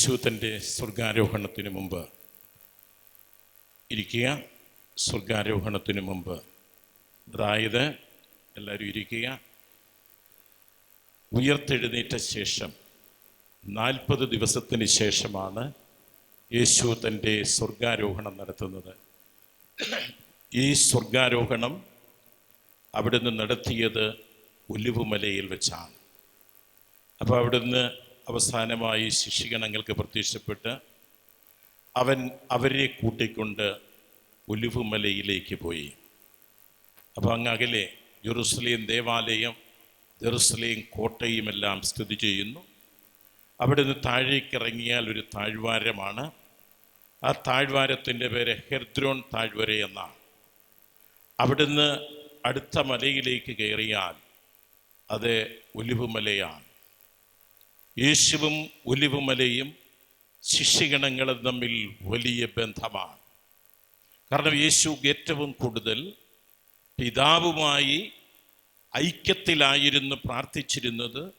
യേശു തന്റെ സ്വർഗാരോഹണത്തിന് മുമ്പ് ഇരിക്കുക. സ്വർഗാരോഹണത്തിന് മുമ്പ് അതായത് എല്ലാവരും ഇരിക്കുക. ഉയർത്തെഴുന്നേറ്റ ശേഷം നാൽപ്പത് ദിവസത്തിന് ശേഷമാണ് യേശു തന്റെ സ്വർഗാരോഹണം നടത്തുന്നത്. ഈ സ്വർഗാരോഹണം അവിടുന്ന് നടത്തിയത് ഒലിവുമലയിൽ വെച്ചാണ്. അപ്പോൾ അവിടുന്ന് അവസാനമായി ശിഷ്യഗണങ്ങൾക്ക് പ്രത്യക്ഷപ്പെട്ട് അവൻ അവരെ കൂട്ടിക്കൊണ്ട് ഒലിവുമലയിലേക്ക് പോയി. അപ്പോൾ അങ്ങ് അകലെ ജെറുസലേം ദേവാലയം ജെറുസലേം കോട്ടയുമെല്ലാം സ്ഥിതി ചെയ്യുന്നു. അവിടെ നിന്ന് താഴേക്ക് ഇറങ്ങിയാൽ ഒരു താഴ്വാരമാണ്. ആ താഴ്വാരത്തിന്റെ പേര് ഹെർദ്രോൺ താഴ്വര എന്നാണ്. അവിടുന്ന് അടുത്ത മലയിലേക്ക് കയറിയാൽ അത് ഒലിവുമലയാണ് യേശുവും ഒലിവുമലയും ശിഷ്യഗണങ്ങളും തമ്മിൽ വലിയ ബന്ധമാണ്. കാരണം യേശു ഏറ്റവും കൂടുതൽ പിതാവുമായി ഐക്യത്തിലായിരുന്നു പ്രാർത്ഥിച്ചിരുന്നത്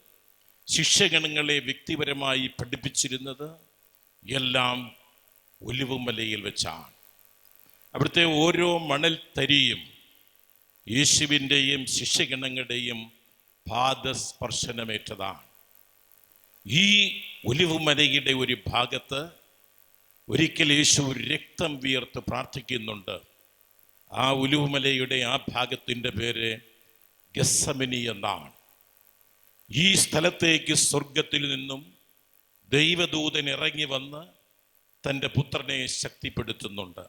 ശിഷ്യഗണങ്ങളെ വ്യക്തിപരമായി പഠിപ്പിച്ചിരുന്നത് എല്ലാം ഒലിവുമലയിൽ വെച്ചാണ്. അവിടുത്തെ ഓരോ മണൽ തരിയും യേശുവിന്റെയും ശിഷ്യഗണങ്ങളുടെയും പാദസ്പർശനമേറ്റതാണ്. ഈ ഒലിവുമലയുടെ ഒരു ഭാഗത്ത് ഒരിക്കൽ യേശു രക്തം വിയർത്ത് പ്രാർത്ഥിക്കുന്നുണ്ട്. ആ ഒലിവുമലയുടെ ആ ഭാഗത്തിന്റെ പേര് ഗസമിനി എന്നാണ്. ഈ സ്ഥലത്തേക്ക് സ്വർഗത്തിൽ നിന്നും ദൈവദൂതൻ ഇറങ്ങി വന്ന് തന്റെ പുത്രനെ ശക്തിപ്പെടുത്തുന്നുണ്ട്.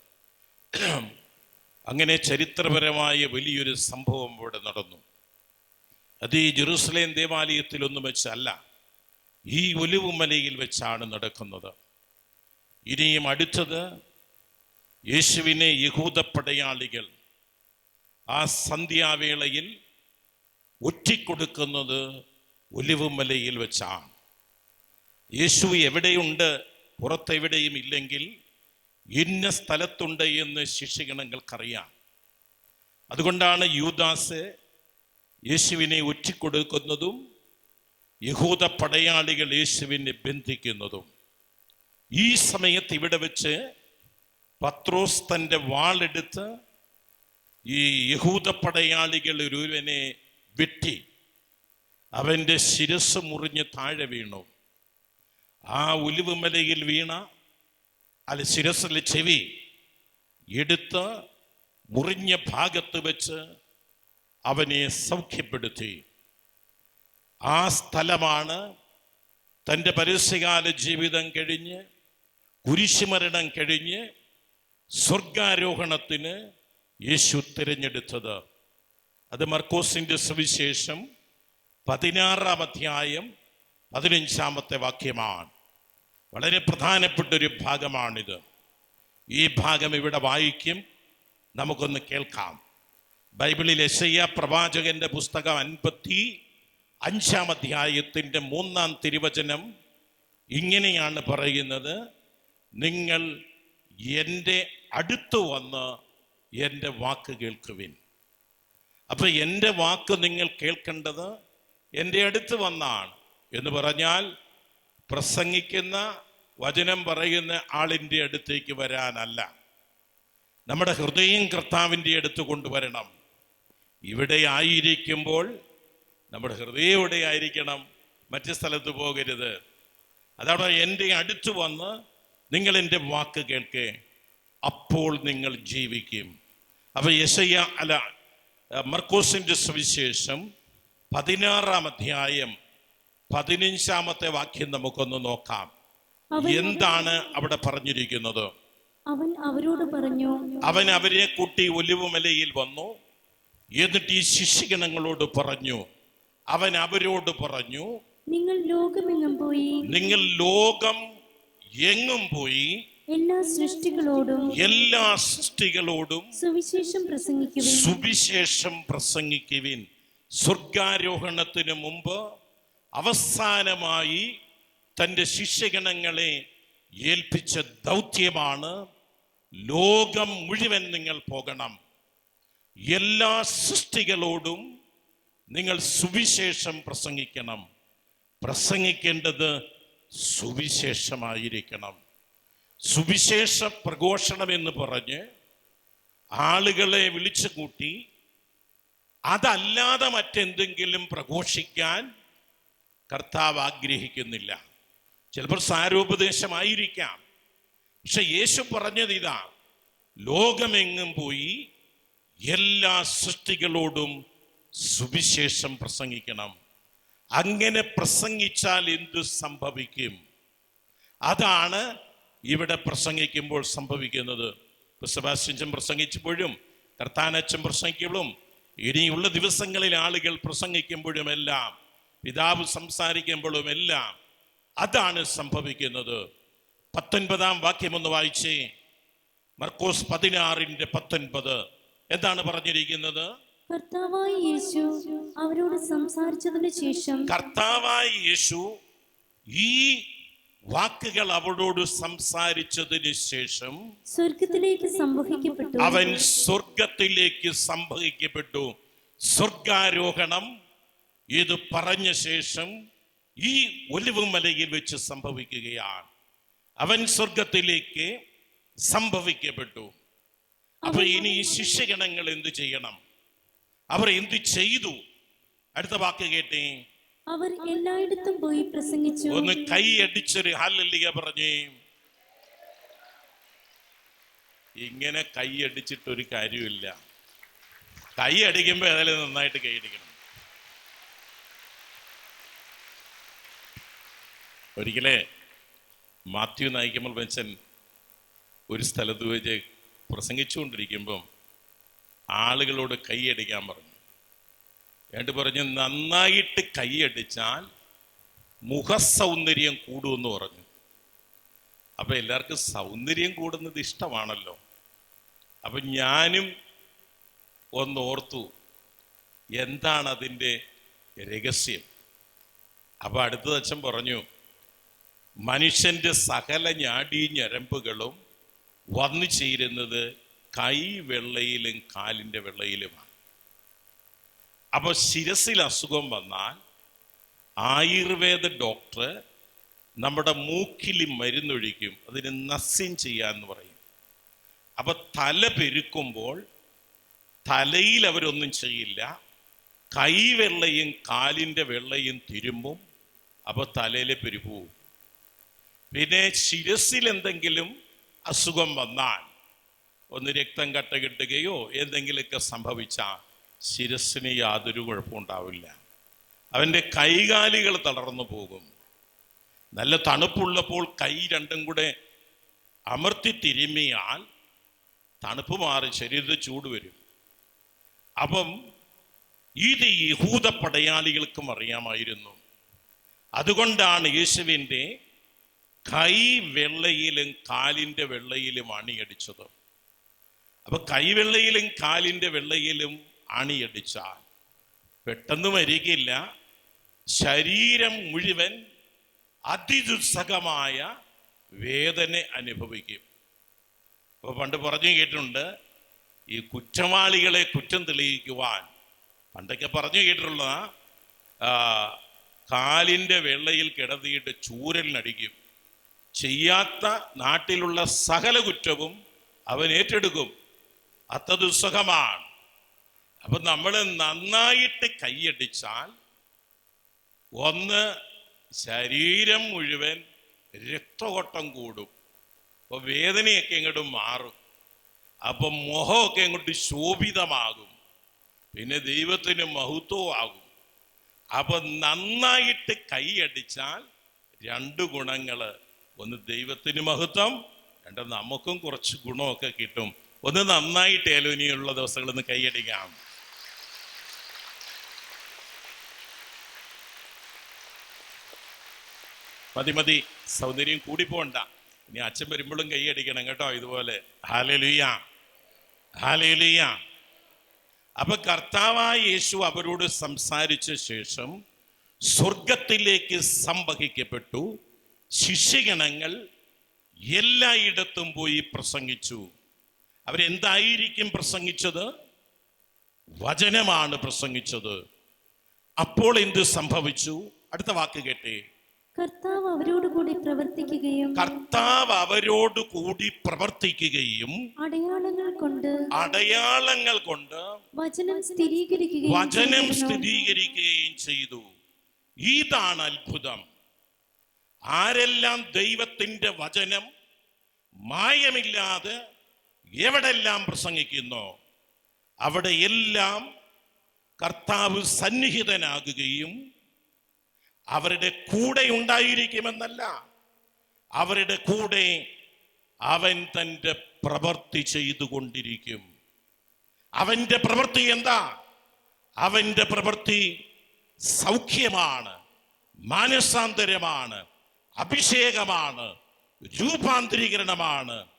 അങ്ങനെ ചരിത്രപരമായ വലിയൊരു സംഭവം ഇവിടെ നടന്നു. അത് ഈ ജെറൂസലേം ദേവാലയത്തിലൊന്നും വെച്ചല്ല. ഈ ഒലിവുമലയിൽ വെച്ചാണ് നടക്കുന്നത്. ഇനിയും അടുത്തത് യേശുവിനെ യഹൂദ പടയാളികൾ ആ സന്ധ്യാവേളയിൽ ഒറ്റിക്കൊടുക്കുന്നത് ഒലിവുമലയിൽ വെച്ചാണ്. യേശു എവിടെയുണ്ട്? പുറത്തെവിടെയും ഇല്ലെങ്കിൽ ഇന്ന സ്ഥലത്തുണ്ട് എന്ന് ശിഷ്യഗണങ്ങൾക്കറിയാം. അതുകൊണ്ടാണ് യൂദാസ് യേശുവിനെ ഒറ്റിക്കൊടുക്കുന്നതും യഹൂദ പടയാളികൾ യേശുവിനെ ബന്ധിക്കുന്നതും ഈ സമയത്ത് ഇവിടെ വെച്ച് പത്രോസ് തന്റെ വാളെടുത്ത് ഈ യഹൂദ പടയാളികൾ ഒരുവനെ വെട്ടി. അവന്റെ ശിരസ് മുറിഞ്ഞ് താഴെ വീണു. ആ ഒലിവുമലയിൽ വീണ അല്ല ശിരസിലെ ചെവി എടുത്ത് മുറിഞ്ഞ ഭാഗത്ത് വെച്ച് അവനെ സൗഖ്യപ്പെടുത്തി. ആ സ്ഥലമാണ് തന്റെ പരസ്യകാല ജീവിതം കഴിഞ്ഞ് കുരിശുമരണം കഴിഞ്ഞ് സ്വർഗാരോഹണത്തിന് യേശു തിരഞ്ഞെടുത്തത്. അത് മർക്കോസിന്റെ സുവിശേഷം പതിനാറാം അധ്യായം പതിനഞ്ചാമത്തെ വാക്യമാണ്. വളരെ പ്രധാനപ്പെട്ട ഒരു ഭാഗമാണിത്. ഈ ഭാഗം ഇവിടെ വായിക്കും. നമുക്കൊന്ന് കേൾക്കാം. ബൈബിളിൽ എസയ്യ പ്രവാചകന്റെ പുസ്തകം അൻപത്തി അഞ്ചാം അധ്യായത്തിന്റെ മൂന്നാം തിരുവചനം ഇങ്ങനെയാണ് പറയുന്നത്. നിങ്ങൾ എന്റെ അടുത്ത് വന്ന് എന്റെ വാക്ക് കേൾക്കുവിൻ. അപ്പൊ എന്റെ വാക്ക് നിങ്ങൾ കേൾക്കേണ്ടത് എന്റെ അടുത്ത് വന്നാണ് എന്ന് പറഞ്ഞാൽ പ്രസംഗിക്കുന്ന വചനം പറയുന്ന ആളിന്റെ അടുത്തേക്ക് വരാനല്ല. നമ്മുടെ ഹൃദയം കർത്താവിന്റെ അടുത്ത് കൊണ്ടുവരണം. ഇവിടെ ആയിരിക്കുമ്പോൾ നമ്മുടെ ഹൃദയം ഇവിടെ ആയിരിക്കണം. മറ്റു സ്ഥലത്ത് പോകരുത്. അതാണ് എന്റെ അടുത്ത് വന്ന് നിങ്ങൾ എന്റെ വാക്ക് കേൾക്കേ. അപ്പോൾ നിങ്ങൾ ജീവിക്കും. അപ്പോൾ യശയ്യ അല മർക്കോസിന്റെ സുവിശേഷം പതിനാറാം അധ്യായം പതിനഞ്ചാമത്തെ വാക്യം നമുക്കൊന്ന് നോക്കാം. എന്താണ് അവിടെ പറഞ്ഞിരിക്കുന്നത്? അവൻ അവരോട് പറഞ്ഞു അവൻ അവരെ കൂട്ടി ഒലിവുമലയിൽ വന്നു. എന്നിട്ട് ഈ ശിഷ്യഗണങ്ങളോട് പറഞ്ഞു അവൻ അവരോട് പറഞ്ഞു നിങ്ങൾ ലോകമെങ്ങും പോയി? നിങ്ങൾ ലോകം എങ്ങും പോയി? എല്ലാ സൃഷ്ടികളോടും എല്ലാ സൃഷ്ടികളോടും സുവിശേഷം പ്രസംഗിക്കുവിൻ. സുവിശേഷം പ്രസംഗിക്കുവിൻ. സ്വർഗാരോഹണത്തിന് മുമ്പ് അവസാനമായി തന്റെ ശിഷ്യഗണങ്ങളെ ഏൽപ്പിച്ച ദൗത്യമാണ് ലോകം മുഴുവൻ നിങ്ങൾ പോകണം. എല്ലാ സൃഷ്ടികളോടും നിങ്ങൾ സുവിശേഷം പ്രസംഗിക്കണം. പ്രസംഗിക്കേണ്ടത് സുവിശേഷമായിരിക്കണം. സുവിശേഷ പ്രഘോഷണം എന്ന് പറഞ്ഞ് ആളുകളെ വിളിച്ചു കൂട്ടി അതല്ലാതെ മറ്റെന്തെങ്കിലും പ്രഘോഷിക്കാൻ കർത്താവ് ആഗ്രഹിക്കുന്നില്ല. ചിലപ്പോൾ സാരോപദേശമായിരിക്കാം. പക്ഷെ യേശു പറഞ്ഞത് ഇതാ ലോകമെങ്ങും പോയി എല്ലാ സൃഷ്ടികളോടും സുവിശേഷം പ്രസംഗിക്കണം. അങ്ങനെ പ്രസംഗിച്ചാൽ എന്തു സംഭവിക്കും? അതാണ് ഇവിടെ പ്രസംഗിക്കുമ്പോൾ സംഭവിക്കുന്നത്. സെബാസ്റ്റ്യൻ പ്രസംഗിച്ചപ്പോഴും കർത്താനച്ചൻ പ്രസംഗിക്കുമ്പോഴും ഇനിയുള്ള ദിവസങ്ങളിൽ ആളുകൾ പ്രസംഗിക്കുമ്പോഴുമെല്ലാം പിതാവ് സംസാരിക്കുമ്പോഴും എല്ലാം അതാണ് സംഭവിക്കുന്നത്. പത്തൊൻപതാം വാക്യം ഒന്ന് വായിച്ചേ. മർക്കോസ് പതിനാറിന്റെ പത്തൊൻപത്. എന്താണ് പറഞ്ഞിരിക്കുന്നത്? കർത്താവായ യേശു അവരോട് സംസാരിച്ചതിന് ശേഷം കർത്താവായ യേശു ഈ വാക്കുകൾ അവളോട് സംസാരിച്ചതിന് ശേഷം സ്വർഗത്തിലേക്ക് സംവഹിക്കപ്പെട്ടു. അവൻ സ്വർഗത്തിലേക്ക് സംഭവിക്കപ്പെട്ടു സ്വർഗാരോഹണം ഇത് പറഞ്ഞ ശേഷം ഈ ഒലിവുമലയിൽ വെച്ച് സംഭവിക്കുകയാണ്. അവൻ സ്വർഗത്തിലേക്ക് സംഭവിക്കപ്പെട്ടു. അപ്പൊ ഇനി ഈ ശിഷ്യഗണങ്ങൾ എന്തു ചെയ്യണം? അവർ എന്തു ചെയ്തു? അടുത്ത വാക്ക് കേട്ടേ. അവർ എല്ലായിടത്തും പോയി പ്രസംഗിച്ചു. ഒന്ന് കൈ അടിച്ചൊരു ഹല്ലിക പറഞ്ഞേ. ഇങ്ങനെ കൈ അടിച്ചിട്ടൊരു കാര്യമില്ല. കൈ അടിക്കുമ്പോ ഏതായാലും നന്നായിട്ട് കൈ അടിക്കണം. ഒരിക്കലേ മാത്യു നായിക്കമ്മൽ ബെഞ്ചൻ ഒരു സ്ഥലത്ത് വെച്ച് പ്രസംഗിച്ചുകൊണ്ടിരിക്കുമ്പം ആളുകളോട് കൈയടിക്കാൻ പറഞ്ഞു. എന്നിട്ട് പറഞ്ഞു നന്നായിട്ട് കൈയടിച്ചാൽ മുഖസൗന്ദര്യം കൂടുമെന്ന് പറഞ്ഞു. അപ്പൊ എല്ലാവർക്കും സൗന്ദര്യം കൂടുന്നത് ഇഷ്ടമാണല്ലോ. അപ്പൊ ഞാനും ഒന്ന് ഓർത്തു എന്താണ് അതിന്റെ രഹസ്യം? അപ്പൊ അടുത്ത അച്ഛൻ പറഞ്ഞു മനുഷ്യന്റെ സകല ഞാടീ ഞരമ്പുകളും വന്നു ചേരുന്നത് കൈ വെള്ളയിലും കാലിന്റെ വെള്ളയിലുമാണ്. അപ്പോൾ ശിരസിൽ അസുഖം വന്നാൽ ആയുർവേദ ഡോക്ടർ നമ്മുടെ മൂക്കിൽ മരുന്നൊഴിക്കും അതിന് നസ്യം ചെയ്യാന്ന് പറയും. അപ്പൊ തല പെരുക്കുമ്പോൾ തലയിൽ അവരൊന്നും ചെയ്യില്ല കൈവെള്ളയും കാലിന്റെ വെള്ളയും തിരുമ്പും അപ്പോൾ തലയിലെ പെരുപോവും പോവും പിന്നെ ശിരസിൽ എന്തെങ്കിലും അസുഖം വന്നാൽ ഒന്ന് രക്തം കട്ട കിട്ടുകയോ എന്തെങ്കിലുമൊക്കെ സംഭവിച്ചാൽ ശിരസിന് യാതൊരു കുഴപ്പമുണ്ടാവില്ല അവന്റെ കൈകാലികൾ തളർന്നു പോകും. നല്ല തണുപ്പുള്ളപ്പോൾ കൈ രണ്ടും കൂടെ അമർത്തി തിരുമ്മിയാൽ തണുപ്പ് മാറി ശരീരത്തിൽ ചൂട് വരും. അപ്പം ഇത് യഹൂദ പടയാളികൾക്കും അറിയാമായിരുന്നു. അതുകൊണ്ടാണ് യേശുവിന്റെ കൈ വെള്ളയിലും കാലിന്റെ വെള്ളയിലും അണിയടിച്ചത്. അപ്പൊ കൈവെള്ളയിലും കാലിന്റെ വെള്ളയിലും അണിയടിച്ചാൽ പെട്ടെന്ന് മരിക്കില്ല. ശരീരം മുഴുവൻ അതിദുസ്സകമായ വേദന അനുഭവിക്കും. അപ്പോൾ പണ്ട് പറഞ്ഞു കേട്ടിട്ടുണ്ട് ഈ കുറ്റവാളികളെ കുറ്റം തെളിയിക്കുവാൻ. പണ്ടൊക്കെ പറഞ്ഞു കേട്ടിട്ടുള്ളതാ ആ, കാലിന്റെ വെള്ളയിൽ കിടത്തിയിട്ട് ചൂരലിനടിക്കും. ചെയ്യാത്ത നാട്ടിലുള്ള സകല കുറ്റവും അവൻ ഏറ്റെടുക്കും. അത്ര ദുസ്സഹമാണ് അപ്പൊ നമ്മൾ നന്നായിട്ട് കൈയടിച്ചാൽ ഒന്ന് ശരീരം മുഴുവൻ രക്തഓട്ടം കൂടും. അപ്പൊ വേദനയൊക്കെ ഇങ്ങോട്ട് മാറും. അപ്പൊ മുഖമൊക്കെ ഇങ്ങോട്ട് ശോഭിതമാകും. പിന്നെ ദൈവത്തിന് മഹത്വമാകും അപ്പൊ നന്നായിട്ട് കൈയടിച്ചാൽ രണ്ട് ഗുണങ്ങൾ. ഒന്ന് ദൈവത്തിന് മഹത്വം രണ്ട് നമുക്കും കുറച്ച് ഗുണമൊക്കെ കിട്ടും. ഒന്ന് നന്നായിട്ടേലും ഇനിയുള്ള ദിവസങ്ങളിൽ നിന്ന് കൈയടിക്കാം. മതി മതി. സൗന്ദര്യം പോണ്ട ഇനി അച്ഛൻ വരുമ്പോഴും കൈയടിക്കണം കേട്ടോ ഇതുപോലെ. ഹാലലുയ്യ ഹാലലുയ്യ അപ്പൊ കർത്താവായ യേശു അവരോട് സംസാരിച്ച ശേഷം സ്വർഗത്തിലേക്ക് സംവഹിക്കപ്പെട്ടു. ശിഷ്യഗണങ്ങൾ എല്ലായിടത്തും പോയി പ്രസംഗിച്ചു. അവരെന്തായിരിക്കും പ്രസംഗിച്ചത്? വചനമാണ് പ്രസംഗിച്ചത്. അപ്പോൾ എന്ത് സംഭവിച്ചു? അടുത്ത വാക്ക് കേട്ടെ. കർത്താവ് അവരോട് കൂടി പ്രവർത്തിക്കുകയും കർത്താവ് അവരോട് കൂടി പ്രവർത്തിക്കുകയും അടയാളങ്ങൾ കൊണ്ട് അടയാളങ്ങൾ കൊണ്ട് വചനം സ്ഥിരീകരിക്കുകയും വചനം സ്ഥിരീകരിക്കുകയും ചെയ്തു. ഇതാണ് അത്ഭുതം. ആരെല്ലാം ദൈവത്തിന്റെ വചനം മായമില്ലാതെ എവിടെല്ലാം പ്രസംഗിക്കുന്നു അവിടെയെല്ലാം കർത്താവ് സന്നിഹിതനാകുകയും അവരുടെ കൂടെ ഉണ്ടായിരിക്കുമെന്നല്ല അവരുടെ കൂടെ അവൻ തന്റെ പ്രവൃത്തി ചെയ്തുകൊണ്ടിരിക്കും. അവന്റെ പ്രവൃത്തി എന്താ? അവന്റെ പ്രവൃത്തി സൗഖ്യമാണ് മാനസാന്തരമാണ് അഭിഷേകമാണ് രൂപാന്തരീകരണമാണ്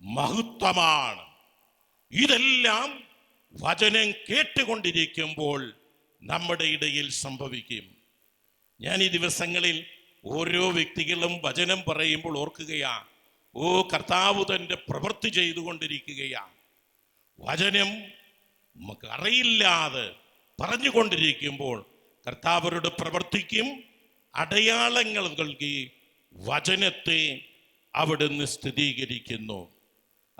മഹത്വമാണ്. ഇതെല്ലാം വചനം കേട്ടുകൊണ്ടിരിക്കുമ്പോൾ നമ്മുടെ ഇടയിൽ സംഭവിക്കും. ഞാൻ ഈ ദിവസങ്ങളിൽ ഓരോ വ്യക്തികളും വചനം പറയുമ്പോൾ ഓർക്കുകയാ ഓ കർത്താവ് തന്റെ പ്രവൃത്തി ചെയ്തുകൊണ്ടിരിക്കുകയാ. വചനം നമുക്ക് അറിയില്ലാതെ പറഞ്ഞുകൊണ്ടിരിക്കുമ്പോൾ കർത്താവരുടെ പ്രവർത്തിക്കും അടയാളങ്ങൾ നൽകി വചനത്തെ അവിടുന്ന് സ്ഥിരീകരിക്കുന്നു.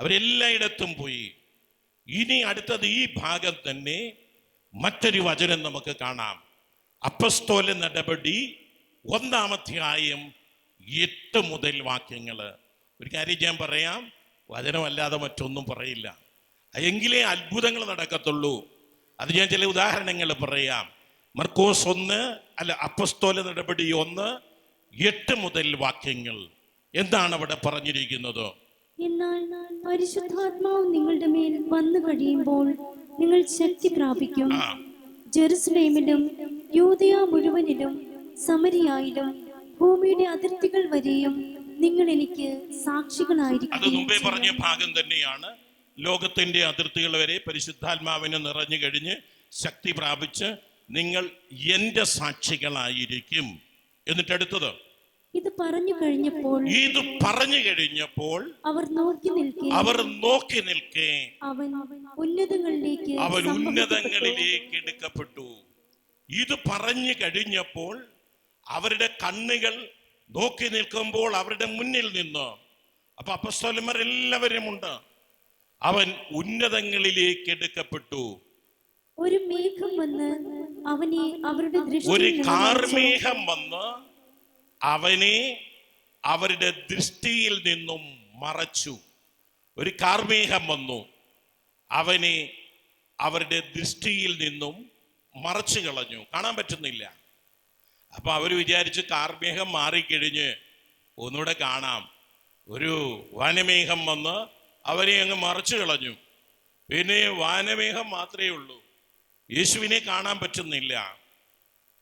അവരെല്ലായിടത്തും പോയി. ഇനി അടുത്തത് ഈ ഭാഗം തന്നെ മറ്റൊരു വചനം നമുക്ക് കാണാം. അപ്പസ്തോല നടപടി ഒന്നാമധ്യായം എട്ട് മുതൽ വാക്യങ്ങൾ ഒരു കാര്യം ഞാൻ പറയാം വചനമല്ലാതെ മറ്റൊന്നും പറയില്ല. എങ്കിലേ അത്ഭുതങ്ങൾ നടക്കത്തുള്ളൂ. അത് ഞാൻ ചില ഉദാഹരണങ്ങൾ പറയാം. മർക്കോസ് ഒന്ന് അല്ല അപ്പസ്തോല നടപടി ഒന്ന് എട്ട് മുതൽ വാക്യങ്ങൾ. എന്താണ് അവിടെ പറഞ്ഞിരിക്കുന്നത്? എന്നാൽ പരിശുദ്ധാത്മാവ് നിങ്ങളുടെ മേൽ വന്നു കഴിയുമ്പോൾ നിങ്ങൾ ശക്തി പ്രാപിക്കും. ജെറുസലേമിലും യൂതയ മുഴുവനിലും സമരിയായിലും ഭൂമിയുടെ അതിർത്തികൾ വരെയും നിങ്ങൾ എനിക്ക് അത് സാക്ഷികളായിരിക്കും മുമ്പേ പറഞ്ഞ ഭാഗം തന്നെയാണ്. ലോകത്തിന്റെ അതിർത്തികൾ വരെ പരിശുദ്ധാത്മാവിനെ നിറഞ്ഞു കഴിഞ്ഞ് ശക്തി പ്രാപിച്ച് നിങ്ങൾ എന്റെ സാക്ഷികളായിരിക്കും. എന്നിട്ട് അടുത്തത് ഇത് പറഞ്ഞു കഴിഞ്ഞപ്പോൾ ഇത് പറഞ്ഞു കഴിഞ്ഞപ്പോൾ അവർ നോക്കി നിൽക്കെ. അവർ നോക്കി നിൽക്കെ. അവൻ ഉന്നതങ്ങളിലേക്ക് അവൻ. ഉന്നതങ്ങളിലേക്ക് എടുക്കപ്പെട്ടു. ഇത് പറഞ്ഞു കഴിഞ്ഞപ്പോൾ അവരുടെ കണ്ണുകൾ നോക്കി നിൽക്കുമ്പോൾ അവരുടെ മുന്നിൽ നിന്ന്. അപ്പൊ അപ്പസ്തോലന്മാർ എല്ലാവരും ഉണ്ട്. അവൻ ഉന്നതങ്ങളിലേക്ക് എടുക്കപ്പെട്ടു. ഒരു മേഘം വന്ന് അവനെ അവരുടെ ഒരു കാർമേഘം വന്ന് അവനെ അവരുടെ ദൃഷ്ടിയിൽ നിന്നും മറച്ചു. ഒരു കാർമേഹം വന്നു. അവനെ അവരുടെ ദൃഷ്ടിയിൽ നിന്നും മറച്ചു കളഞ്ഞു. കാണാൻ പറ്റുന്നില്ല. അപ്പൊ അവർ വിചാരിച്ച് കാർമേഹം മാറിക്കഴിഞ്ഞ് ഒന്നുകൂടെ കാണാം. ഒരു വാനമേഘം വന്ന് അവനെ അങ്ങ് മറച്ചു കളഞ്ഞു. പിന്നെ വാനമേഘം മാത്രമേ ഉള്ളൂ. യേശുവിനെ കാണാൻ പറ്റുന്നില്ല.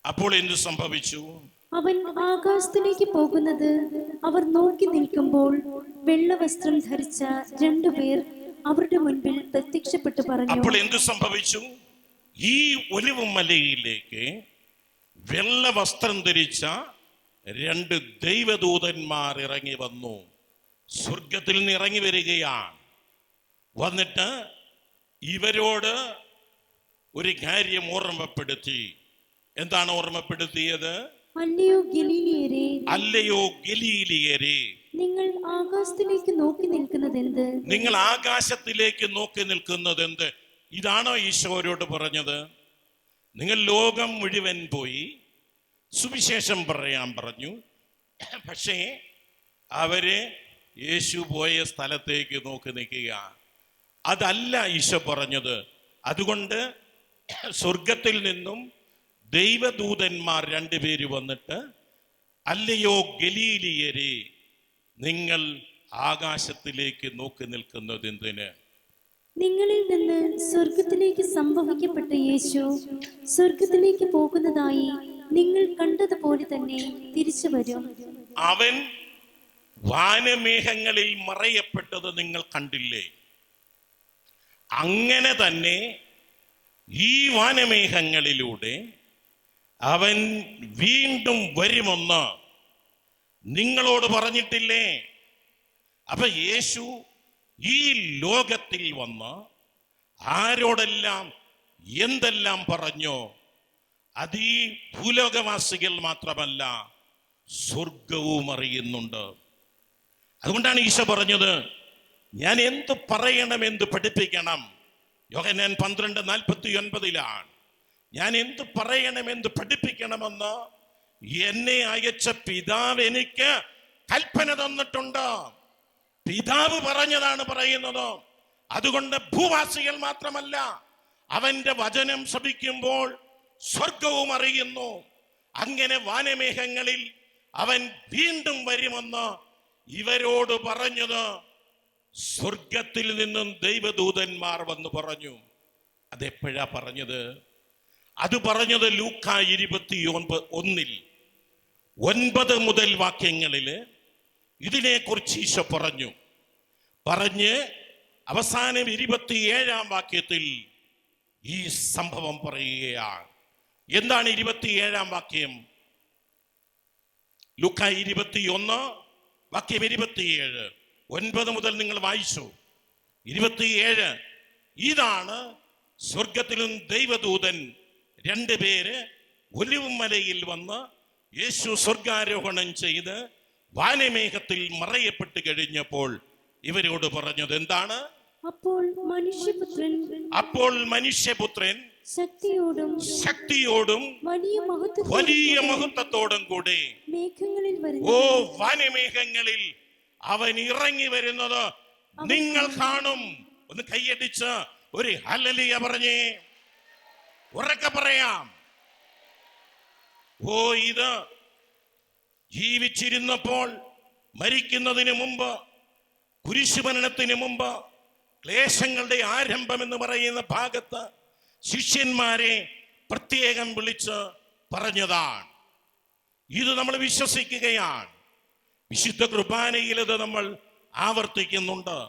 അപ്പോൾ എന്ത് സംഭവിച്ചു? അവൻ ആകാശത്തിലേക്ക് പോകുന്നത് അവർ നോക്കി നിൽക്കുമ്പോൾ വെള്ളവസ്ത്രം ധരിച്ച രണ്ടുപേർ അവരുടെ മുൻപിൽ പ്രത്യക്ഷപ്പെട്ടു പറഞ്ഞു അപ്പോൾ എന്ത് സംഭവിച്ചു? ഈ ഒലിവ് മലയിലേക്ക് വെള്ള വസ്ത്രം ധരിച്ച രണ്ട് ദൈവദൂതന്മാർ ഇറങ്ങി വന്നു. സ്വർഗത്തിൽ നിന്ന് ഇറങ്ങി വരികയാണ്. വന്നിട്ട് ഇവരോട് ഒരു കാര്യം ഓർമ്മപ്പെടുത്തി. എന്താണ് ഓർമ്മപ്പെടുത്തിയത്? അല്ലയോ ഗലീലിയരെ? അല്ലയോ ഗലീലിയരെ? നിങ്ങൾ ആകാശത്തിലേക്ക് നോക്കി നിൽക്കുന്നത് എന്ത് നിങ്ങൾ ആകാശത്തിലേക്ക് നോക്കി നിൽക്കുന്നത് എന്ത് ഇതാണോ ഈശോരോട് പറഞ്ഞത്? നിങ്ങൾ ലോകം മുഴുവൻ പോയി സുവിശേഷം പറയാൻ പറഞ്ഞു. പക്ഷേ അവർ യേശു പോയ സ്ഥലത്തേക്ക് നോക്കി നിൽക്കുക. അതല്ല ഈശോ പറഞ്ഞത്. അതുകൊണ്ട് സ്വർഗത്തിൽ നിന്നും ദൈവദൂതന്മാർ രണ്ടുപേര് വന്നിട്ട് അല്ലയോ ഗലീലിയരെ നിങ്ങൾ ആകാശത്തിലേക്ക് നോക്കി നിൽക്കുന്നത് എന്തിന്? നിങ്ങളിൽ നിന്ന് സ്വർഗത്തിലേക്ക് സംഭവിക്കപ്പെട്ട യേശു സ്വർഗത്തിലേക്ക് പോകുന്നതായി നിങ്ങൾ കണ്ടതുപോലെ തന്നെ തിരിച്ചു വരും. അവൻ വാനമേഘങ്ങളിൽ മറയപ്പെട്ടത് നിങ്ങൾ കണ്ടില്ലേ? അങ്ങനെ തന്നെ ഈ വാനമേഘങ്ങളിലൂടെ അവൻ വീണ്ടും വരുമെന്ന് നിങ്ങളോട് പറഞ്ഞിട്ടില്ലേ? അപ്പൊ യേശു ഈ ലോകത്തിൽ വന്ന് ആരോടെല്ലാം എന്തെല്ലാം പറഞ്ഞോ? അത് ഭൂലോകവാസികൾ മാത്രമല്ല സ്വർഗവും അറിയുന്നുണ്ട്. അതുകൊണ്ടാണ് ഈശോ പറഞ്ഞത് ഞാൻ എന്ത് പറയണം എന്ത് പഠിപ്പിക്കണം? യോഹന്നാൻ പന്ത്രണ്ട് നാൽപ്പത്തി ഒൻപതിലാണ്. ഞാൻ എന്ത് പറയണം എന്ത് പഠിപ്പിക്കണമെന്ന് എന്നെ അയച്ച പിതാവ് എനിക്ക് കൽപ്പന തന്നിട്ടുണ്ട്. പിതാവ് പറഞ്ഞതാണ് പറയുന്നത്. അതുകൊണ്ട് ഭൂവാസികൾ മാത്രമല്ല അവന്റെ വചനം ശ്രമിക്കുമ്പോൾ സ്വർഗവും അറിയുന്നു. അങ്ങനെ വാനമേഘങ്ങളിൽ അവൻ വീണ്ടും വരുമെന്ന് ഇവരോട് പറഞ്ഞത്. സ്വർഗത്തിൽ നിന്നും ദൈവദൂതന്മാർ വന്ന് പറഞ്ഞു. അതെപ്പോഴാ പറഞ്ഞത്? അത് പറഞ്ഞത് ലൂക്ക ഇരുപത്തി ഒൻപത് ഒന്നിൽ. ഒൻപത് മുതൽ വാക്യങ്ങളിൽ ഇതിനെക്കുറിച്ച് ഈശോ പറഞ്ഞു. പറഞ്ഞ് അവസാനം ഇരുപത്തിയേഴാം വാക്യത്തിൽ ഈ സംഭവം പറയുകയാണ്. എന്താണ് ഇരുപത്തിയേഴാം വാക്യം? ലുക്ക ഇരുപത്തിയൊന്ന് വാക്യം ഇരുപത്തിയേഴ്. ഒൻപത് മുതൽ നിങ്ങൾ വായിച്ചു. ഇരുപത്തിയേഴ്. ഇതാണ് സ്വർഗത്തിലും ദൈവദൂതൻ രണ്ടുപേര് ഒലിവുമലയിൽ വന്ന് യേശു സ്വർഗാരോഹണം ചെയ്ത് വാനമേഘത്തിൽ മറയപ്പെട്ട് കഴിഞ്ഞപ്പോൾ ഇവരോട് പറഞ്ഞത് എന്താണ്? അപ്പോൾ മനുഷ്യപുത്രൻ അപ്പോൾ മനുഷ്യപുത്രൻ ശക്തിയോടും ശക്തിയോടും വലിയ മഹത്വത്തോടും വലിയ മഹത്വത്തോടും കൂടെ മേഘങ്ങളിൽ ഓ വനമേഘങ്ങളിൽ അവൻ ഇറങ്ങി വരുന്നത് നിങ്ങൾ കാണും. ഒന്ന് കൈയടിച്ച് ഒരു ഹലലിയ പറഞ്ഞേ. ഉറക്കെ പറയാം. ഓ ഇത് ജീവിച്ചിരുന്നപ്പോൾ മരിക്കുന്നതിന് മുമ്പ് കുരിശുമരണത്തിന് മുമ്പ് ക്ലേശങ്ങളുടെ ആരംഭം എന്ന് പറയുന്ന ഭാഗത്ത് ശിഷ്യന്മാരെ പ്രത്യേകം വിളിച്ച് പറഞ്ഞതാണ്. ഇത് നമ്മൾ വിശ്വസിക്കുകയാണ്. വിശുദ്ധ കുർബാനയിൽ ഇത് നമ്മൾ ആവർത്തിക്കുന്നുണ്ട്.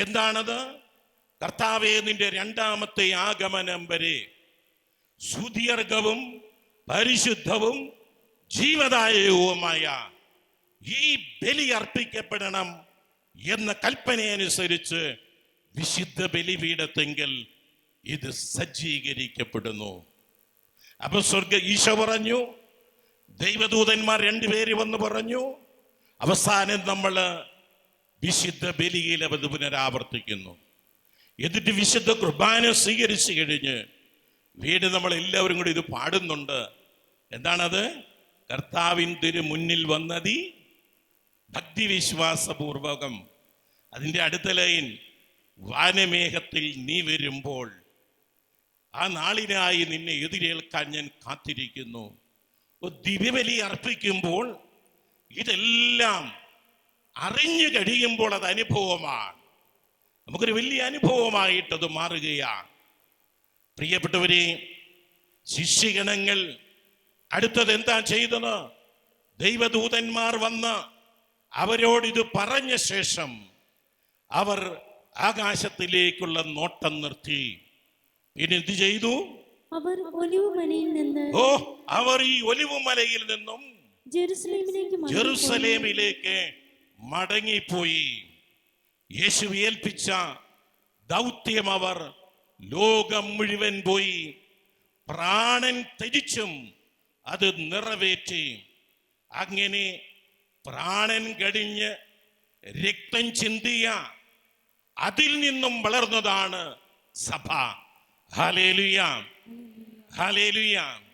എന്താണത്? കർത്താവേ നിന്റെ രണ്ടാമത്തെ ആഗമനം വരെ സുദീർഘവും പരിശുദ്ധവും ജീവദായകവുമായ ഈ ബലി അർപ്പിക്കപ്പെടണം എന്ന കൽപ്പനയനുസരിച്ച് വിശുദ്ധ ബലിപീഠത്തെങ്കിൽ ഇത് സജ്ജീകരിക്കപ്പെടുന്നു. അപ്പൊ സ്വർഗ ഈശോ പറഞ്ഞു ദൈവദൂതന്മാർ രണ്ടുപേര് വന്ന് പറഞ്ഞു അവസാനം നമ്മൾ വിശുദ്ധ ബലിയിൽ അത് പുനരാവർത്തിക്കുന്നു. എന്നിട്ട് വിശുദ്ധ കുർബാന സ്വീകരിച്ചു കഴിഞ്ഞ് വീട് നമ്മൾ എല്ലാവരും കൂടി ഇത് പാടുന്നുണ്ട്. എന്താണത്? കർത്താവിൻ തിരു മുന്നിൽ വന്നതി ഭക്തിവിശ്വാസപൂർവകം. അതിന്റെ അടുത്ത ലൈൻ വാനമേഘത്തിൽ നീ വരുമ്പോൾ ആ നാളിനായി നിന്നെ എതിരേൽക്കാൻ ഞാൻ കാത്തിരിക്കുന്നു. ദിവ്യബലി അർപ്പിക്കുമ്പോൾ ഇതെല്ലാം അറിഞ്ഞു കഴിയുമ്പോൾ അത് അനുഭവമാണ്. നമുക്കൊരു വലിയ അനുഭവമായിട്ടത് മാറുകയാണ്. പ്രിയപ്പെട്ടവരെ ശിഷ്യഗണങ്ങൾ അടുത്തത് എന്താ ചെയ്തത്? ദൈവദൂതന്മാർ വന്ന് അവരോട് ഇത് പറഞ്ഞ ശേഷം അവർ ആകാശത്തിലേക്കുള്ള നോട്ടം നിർത്തി. പിന്നെ എന്ത് ചെയ്തു? അവർ ഒലിവുമലയിൽ നിന്ന് ഓ അവർ ഈ ഒലിവുമലയിൽ നിന്നും ജെറുസലേമിലേക്ക് മടങ്ങിപ്പോയി. ജെറുസലേമിലേക്ക് മടങ്ങിപ്പോയി. യേശു ഏൽപ്പിച്ച ദൗത്യം അവർ ലോകം മുഴുവൻ പോയി പ്രാണൻ ത്യജിച്ചും അത് നിറവേറ്റി. അങ്ങനെ പ്രാണൻ കടിഞ്ഞ് രക്തം ചിന്തിയ അതിൽ നിന്നും വളർന്നതാണ് സഭ. ഹലേലുയാം ഹാലേലുയ